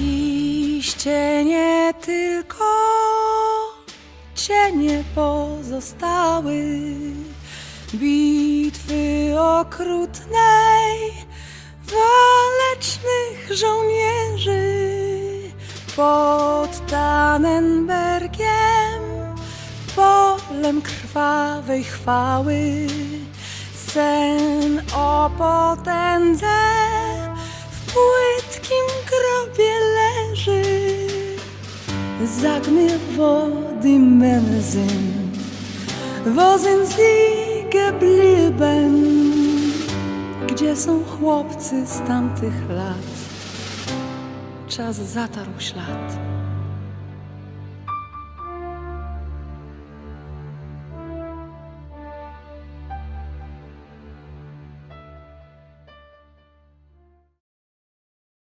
Dziś cienie tylko cienie pozostały. Bitwy okrutnej walecznych żołnierzy pod Tannenbergiem polem krwawej chwały. Sen o potędze Sag mir, wo die Männer sind, wo sind sie geblieben? Gdzie są chłopcy z tamtych lat? Czas zatarł ślad.